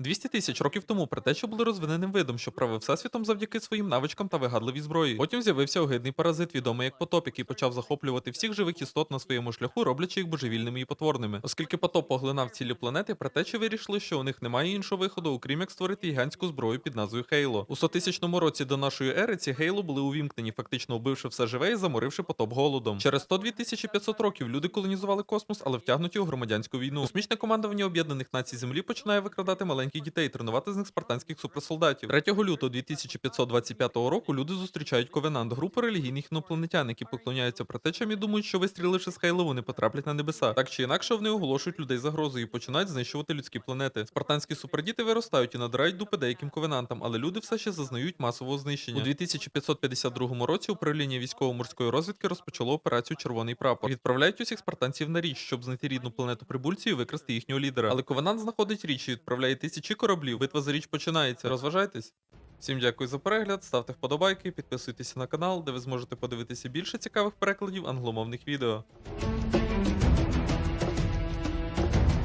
200 тисяч років тому предтечі були розвиненим видом, що правив всесвітом завдяки своїм навичкам та вигадливій зброї. Потім з'явився огидний паразит, відомий як потоп, який почав захоплювати всіх живих істот на своєму шляху, роблячи їх божевільними і потворними. Оскільки потоп поглинав цілі планети, предтечі вирішили, що у них немає іншого виходу, окрім як створити гігантську зброю під назвою Хейло. У 100 тисячному році до нашої ери ці Хейло були увімкнені, фактично вбивши все живе і заморивши потоп голодом. Через 102 2500 років люди колонізували космос, але втягнуті у громадянську війну. Космічне командування Об'єднаних Націй Землі починає викрадати маленьких дітей, тренувати з них спартанських суперсолдатів. 3 лютого 2525 року люди зустрічають ковенант, групу релігійних інопланетян, які поклоняються протечам і думають, що вистріливши з Хейло, вони потраплять на небеса. Так чи інакше вони оголошують людей загрозою і починають знищувати людські планети. Спартанські супердіти виростають і надирають дупи деяким ковенантам, але люди все ще зазнають масового знищення. У 2552 році управління військово-морської розвідки розпочало операцію Червоний прапор. Відправляють усіх спартанців на річ, щоб знайти рідну планету прибульців і викрасти їхнього лідера. Але ковенант знаходить річ і відправляє тисячі кораблів. Битва за річ починається. Розважайтесь. Всім дякую за перегляд, ставте вподобайки, підписуйтесь на канал, де ви зможете подивитися більше цікавих перекладів англомовних відео.